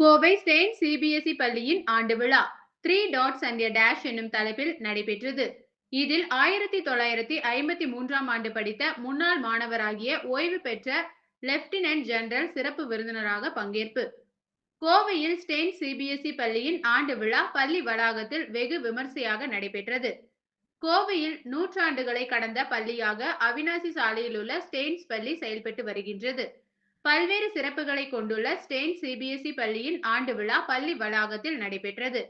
Kovai Saint CBSE பள்ளியின் ஆண்டு விழா த்ரீ டாட்ஸ் அண்ட் டேஷ் என்னும் தலைப்பில் நடைபெற்றது. இதில் ஆயிரத்தி தொள்ளாயிரத்தி ஐம்பத்தி மூன்றாம் ஆண்டு படித்த முன்னாள் மாணவராகிய ஓய்வு பெற்ற லெப்டினன்ட் ஜெனரல் சிறப்பு விருந்தினராக பங்கேற்பு. கோவையில் ஸ்டெயின் சிபிஎஸ்இ பள்ளியின் ஆண்டு விழா பள்ளி வளாகத்தில் வெகு விமர்சையாக நடைபெற்றது. கோவையில் நூற்றாண்டுகளை கடந்த பள்ளியாக அவினாசி சாலையில் உள்ள ஸ்டெயின்ஸ் பள்ளி செயல்பட்டு வருகின்றது. பல்வேறு சிறப்புகளை கொண்டுள்ள ஸ்டெயின் சிபிஎஸ்இ பள்ளியின் ஆண்டு விழா பள்ளி வளாகத்தில் நடைபெற்றது.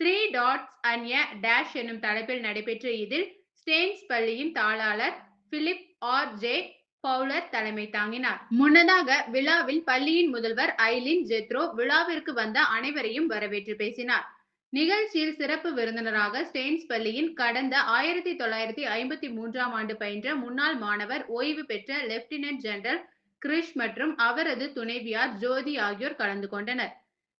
Three dots and a dash என்னும் தலைப்பில் நடைபெற்ற இதில் ஸ்டெயின்ஸ் பள்ளியின் தாளாளர் பிலிப் ஆர் ஜே பவுலர் தலைமை தாங்கினார். முன்னதாக விழாவில் பள்ளியின் முதல்வர் ஐலின் ஜெத்ரோ விழாவிற்கு வந்த அனைவரையும் வரவேற்று பேசினார். நிகழ்ச்சியில் சிறப்பு விருந்தினராக ஸ்டெயின்ஸ் பள்ளியின் கடந்த ஆயிரத்தி தொள்ளாயிரத்தி ஐம்பத்தி மூன்றாம் ஆண்டு பயின்ற முன்னாள் மாணவர் ஓய்வு பெற்ற லெப்டினன்ட் ஜெனரல் கிரிஷ் மற்றும் அவரது துணைவியார் ஜோதி ஆகியோர் கலந்து கொண்டனர்.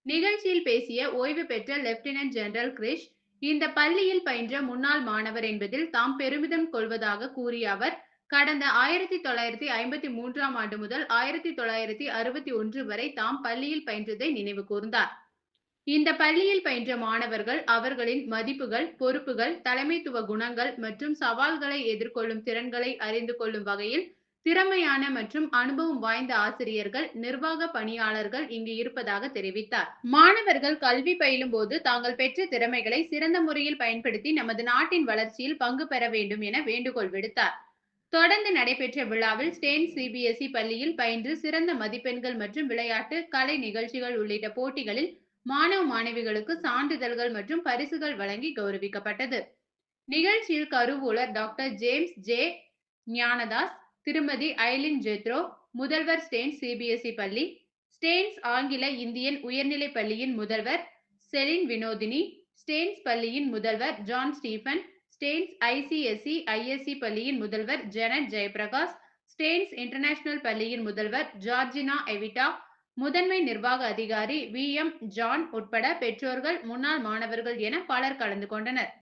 நிகழ்ச்சியில் பேசிய ஓய்வு பெற்ற லெப்டினன்ட் ஜெனரல் கிரிஷ் இந்த பள்ளியில் பயின்ற முன்னாள் மாணவர் என்பதில் தாம் பெருமிதம் கொள்வதாக கூறிய அவர் கடந்த ஆயிரத்தி தொள்ளாயிரத்தி ஐம்பத்தி மூன்றாம் ஆண்டு முதல் ஆயிரத்தி தொள்ளாயிரத்தி அறுபத்தி ஒன்று வரை தாம் பள்ளியில் பயின்றதை நினைவு கூர்ந்தார். இந்த பள்ளியில் பயின்ற மாணவர்கள் அவர்களின் மதிப்புகள் பொறுப்புகள் தலைமைத்துவ குணங்கள் மற்றும் சவால்களை எதிர்கொள்ளும் திறன்களை அறிந்து கொள்ளும் வகையில் திறமையான மற்றும் அனுபவம் வாய்ந்த ஆசிரியர்கள் நிர்வாக பணியாளர்கள் இங்கு இருப்பதாக தெரிவித்தார். மாணவர்கள் கல்வி பயிலும் போது தாங்கள் பெற்ற திறமைகளை சிறந்த முறையில் பயன்படுத்தி நமது நாட்டின் வளர்ச்சியில் பங்கு பெற வேண்டும் என வேண்டுகோள் விடுத்தார். தொடர்ந்து நடைபெற்ற விழாவில் ஸ்டேன் சிபிஎஸ்இ பள்ளியில் பயின்று சிறந்த மதிப்பெண்கள் மற்றும் விளையாட்டு கலை நிகழ்ச்சிகள் உள்ளிட்ட போட்டிகளில் மாணவ மாணவிகளுக்கு சான்றிதழ்கள் மற்றும் பரிசுகள் வழங்கி கௌரவிக்கப்பட்டது. நிகழ்ச்சியில் கருவூலர் டாக்டர் ஜேம்ஸ் ஜே. ஞானதாஸ் திருமதி ஐலின் ஜெத்ரோ முதல்வர் ஸ்டேன்ஸ் சிபிஎஸ்இ பள்ளி ஸ்டேன்ஸ் ஆங்கில இந்தியன் உயர்நிலை பள்ளியின் முதல்வர் செலின் வினோதினி ஸ்டேன்ஸ் பள்ளியின் முதல்வர் John Stephen Stanes ICSE ISC பள்ளியின் முதல்வர் ஜெனட் ஜெயபிரகாஷ் ஸ்டேன்ஸ் இன்டர்நேஷனல் பள்ளியின் முதல்வர் ஜார்ஜினா எவிட்டா முதன்மை நிர்வாக அதிகாரி வி எம் ஜான் உட்பட பெற்றோர்கள் முன்னாள் மாணவர்கள் என பலர் கலந்து கொண்டனர்.